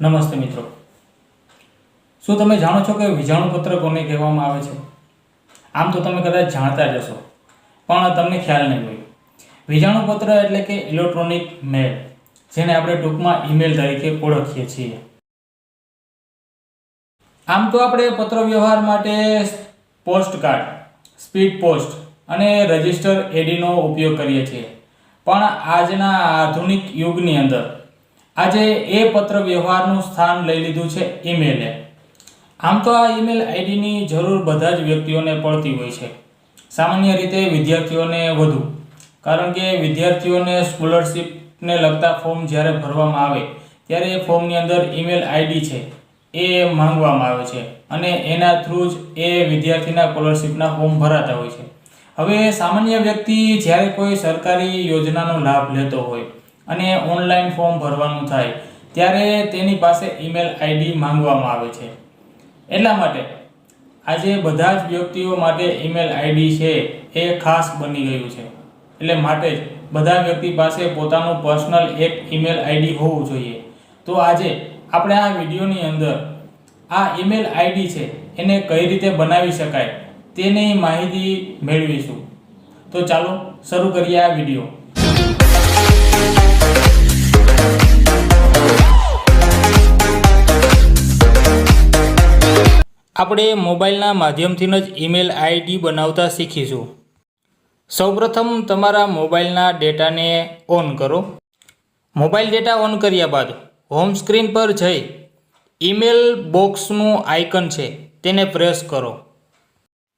નમસ્તે મિત્રો. શું તમે જાણો છો કે વિજાણુપત્ર કોને કહેવામાં આવે છે? આમ તો તમે કદાચ જાણતા જ હશો, પણ તમને ખ્યાલ નહીં હોય. વીજાણુપત્ર એટલે કે ઇલેક્ટ્રોનિક મેલ, જેને આપણે ટૂંકમાં ઈમેલ તરીકે ઓળખીએ છીએ. આમ તો આપણે પત્ર વ્યવહાર માટે પોસ્ટ કાર્ડ સ્પીડ પોસ્ટ અને રજિસ્ટર એડીનો ઉપયોગ કરીએ છીએ. પણ આજના આધુનિક યુગની અંદર આજે એ પત્ર વ્યવહારનું સ્થાન લઈ લીધું છે ઈમેલે. આમ તો આ ઈમેલ આઈડીની જરૂર બધા જ વ્યક્તિઓને પડતી હોય છે. સામાન્ય રીતે વિદ્યાર્થીઓને વધુ, કારણ કે વિદ્યાર્થીઓને સ્કોલરશિપને લગતા ફોર્મ જ્યારે ભરવામાં આવે, ત્યારે એ ફોર્મની અંદર ઈમેલ આઈડી છે, એ માંગવામાં આવે છે અને એના થ્રુ જ એ વિદ્યાર્થીના સ્કોલરશીપના ફોર્મ ભરાતા હોય છે. હવે સામાન્ય વ્યક્તિ જ્યારે કોઈ સરકારી યોજનાનો લાભ લેતો હોય અને ઓનલાઈન ફોર્મ ભરવાનું થાય, ત્યારે તેની પાસે ઈમેલ આઈડી માંગવામાં આવે છે. એટલા માટે આજે બધા જ વ્યક્તિઓ માટે ઈમેલ આઈડી છે એ ખાસ બની ગયું છે. એટલે માટે જ બધા વ્યક્તિ પાસે પોતાનું પર્સનલ એક ઈમેલ આઈડી હોવું જોઈએ. તો આજે આપણે આ વિડીયોની અંદર આ ઈમેલ આઈડી છે એને કઈ રીતે બનાવી શકાય તેની માહિતી મેળવીશું. તો ચાલો શરૂ કરીએ આ વીડિયો. આપણે મોબાઈલના માધ્યમથી જ ઈમેલ આઈડી બનાવતા શીખીશું. સૌપ્રથમ તમારા મોબાઈલના ડેટાને ઓન કરો. મોબાઈલ ડેટા ઓન કર્યા બાદ હોમ સ્ક્રીન પર જઈ ઈમેલ બોક્સનું આઇકન છે તેને પ્રેસ કરો.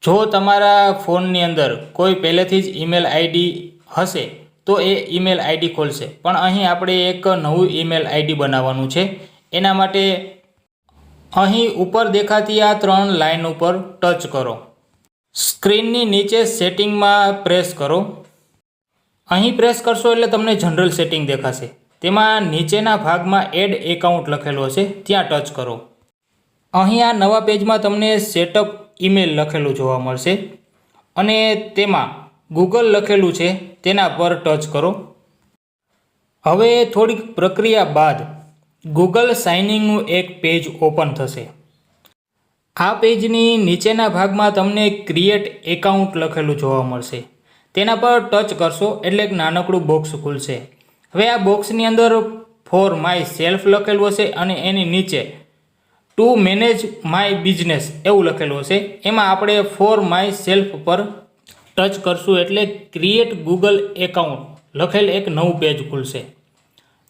જો તમારા ફોનની અંદર કોઈ પહેલેથી જ ઈમેલ આઈડી હશે તો એ ઈમેલ આઈડી ખોલશે. પણ અહીં આપણે એક નવું ઈમેલ આઈડી બનાવવાનું છે. એના માટે અહીં ઉપર દેખાતી આ ત્રણ લાઇન ઉપર ટચ કરો. સ્ક્રીનની નીચે સેટિંગમાં પ્રેસ કરો. અહીં પ્રેસ કરશો એટલે તમને જનરલ સેટિંગ દેખાશે. તેમાં નીચેના ભાગમાં એડ એકાઉન્ટ લખેલો હશે, ત્યાં ટચ કરો. અહીં આ નવા પેજમાં તમને સેટઅપ ઈમેલ લખેલું જોવા મળશે અને તેમાં ગૂગલ લખેલું છે, તેના પર ટચ કરો. હવે થોડીક પ્રક્રિયા બાદ ગૂગલ સાઇનિંગનું એક પેજ ઓપન થશે. આ પેજની નીચેના ભાગમાં તમને ક્રિએટ એકાઉન્ટ લખેલું જોવા મળશે. તેના પર ટચ કરશો એટલે એક નાનકડું બોક્સ ખુલશે. હવે આ બોક્સની અંદર ફોર માય સેલ્ફ લખેલું હશે અને એની નીચે ટુ મેનેજ માય બિઝનેસ એવું લખેલું હશે. એમાં આપણે ફોર માય સેલ્ફ પર ટચ કરશું એટલે ક્રિએટ ગૂગલ એકાઉન્ટ લખેલ એક નવું પેજ ખુલશે.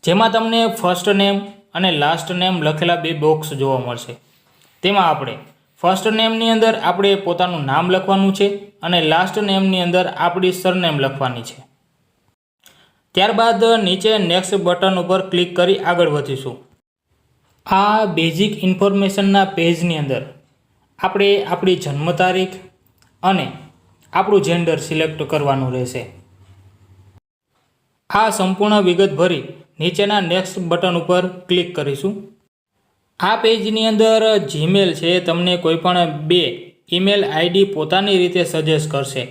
જેમાં તમને ફર્સ્ટ નેમ અને લાસ્ટ નેમ લખેલા બે બોક્સ જોવા મળશે. તેમાં આપણે ફર્સ્ટ નેમની અંદર આપણે પોતાનું નામ લખવાનું છે અને લાસ્ટ નેમની અંદર આપણી સરનેમ લખવાની છે. ત્યારબાદ નીચે નેક્સ્ટ બટન ઉપર ક્લિક કરી આગળ વધીશું. આ બેઝિક ઇન્ફોર્મેશનના પેજની અંદર આપણે આપણી જન્મ તારીખ અને આપણું જેન્ડર સિલેક્ટ કરવાનું રહેશે. આ સંપૂર્ણ વિગત ભરી નીચેના નેક્સ્ટ બટન ઉપર ક્લિક કરીશું. આ પેજની અંદર જીમેલ છે, તમને કોઈપણ બે ઈમેલ આઈડી પોતાની રીતે સજેસ્ટ કરશે.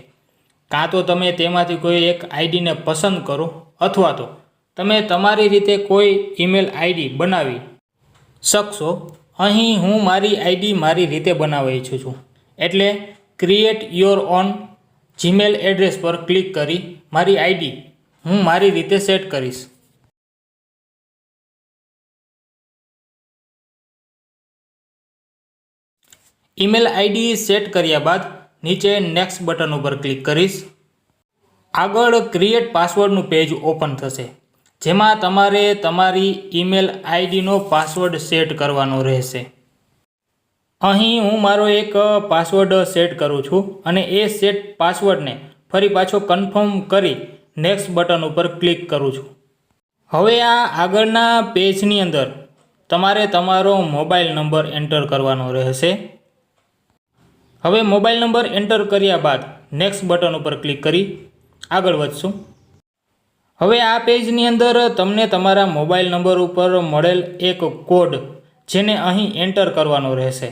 કાં તો તમે તેમાંથી કોઈ એક આઈડીને પસંદ કરો, અથવા તો તમે તમારી રીતે કોઈ ઈમેલ આઈડી બનાવી શકશો. અહીં હું મારી આઈડી મારી રીતે બનાવવા ઈચ્છું છું. એટલે create your own Gmail address પર ક્લિક કરી મારી આઈડી હું મારી રીતે સેટ કરીશ. ઈમેલ આઈડી સેટ કર્યા બાદ નીચે નેક્સ્ટ બટન ઉપર ક્લિક કરીશ. આગળ ક્રિએટ પાસવર્ડનું પેજ ઓપન થશે, જેમાં તમારે તમારી ઈમેલ આઈડીનો પાસવર્ડ સેટ કરવાનો રહેશે. અહીં હું મારો એક પાસવર્ડ સેટ કરું છું અને એ સેટ પાસવર્ડને ફરી પાછો કન્ફર્મ કરી નેક્સ્ટ બટન ઉપર ક્લિક કરું છું. હવે આ આગળના પેજની અંદર તમારે તમારો મોબાઈલ નંબર એન્ટર કરવાનો રહેશે. હવે મોબાઈલ નંબર એન્ટર કર્યા બાદ નેક્સ્ટ બટન ઉપર ક્લિક કરી આગળ વધશું. હવે આ પેજની અંદર તમને તમારા મોબાઈલ નંબર ઉપર મળેલ એક કોડ જેને અહીં એન્ટર કરવાનો રહેશે.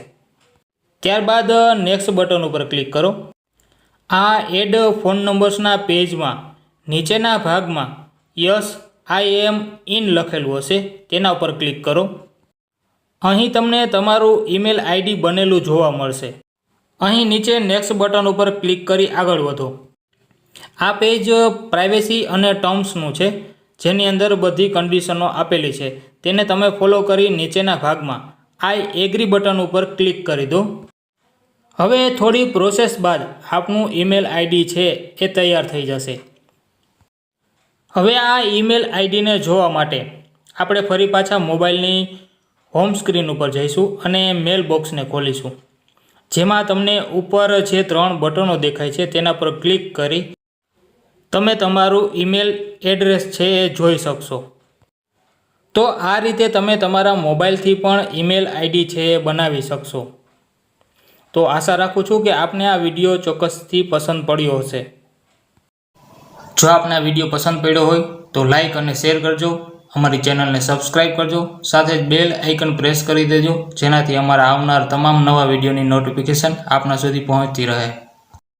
ત્યારબાદ નેક્સ્ટ બટન ઉપર ક્લિક કરો. આ એડ ફોન નંબર્સના પેજમાં, નીચેના ભાગમાં યસ, આઈ એમ ઇન લખેલું હશે, તેના ઉપર ક્લિક કરો. અહીં તમને તમારું ઈમેલ આઈડી બનેલું જોવા મળશે. અહીં નીચે નેક્સ્ટ બટન ઉપર ક્લિક કરી આગળ વધો. આ પેજ પ્રાઇવેસી અને ટર્મ્સનું છે, જેની અંદર બધી કન્ડિશનો આપેલી છે. તેને તમે ફોલો કરી નીચેના ભાગમાં આઈ એગ્રી બટન ઉપર ક્લિક કરી દો. હવે થોડી પ્રોસેસ બાદ આપનું ઈમેલ આઈડી છે એ તૈયાર થઈ જશે. હવે આ ઈમેલ આઈડીને જોવા માટે આપણે ફરી પાછા મોબાઈલની હોમ સ્ક્રીન ઉપર જઈશું અને મેલ બોક્સને ખોલીશું. જેમાં તમને ઉપર જે ત્રણ બટનો દેખાય છે તેના પર ક્લિક કરી તમે તમારું ઈમેલ એડ્રેસ છે એ જોઈ શકશો. તો આ રીતે તમે તમારા મોબાઈલથી પણ ઈમેલ આઈડી છે એ બનાવી શકશો. તો આશા રાખું છું કે આપને આ વીડિયો ચોક્કસથી પસંદ પડ્યો હશે. જો આપને આ વીડિયો પસંદ પડ્યો હોય તો લાઈક અને શેર કરજો. અમારી ચેનલને સબસ્ક્રાઇબ કરજો, સાથે જ બેલ આઇકન પ્રેસ કરી દેજો, જેનાથી અમારા આવનાર તમામ નવા વિડીયોની નોટિફિકેશન આપના સુધી પહોંચતી રહે.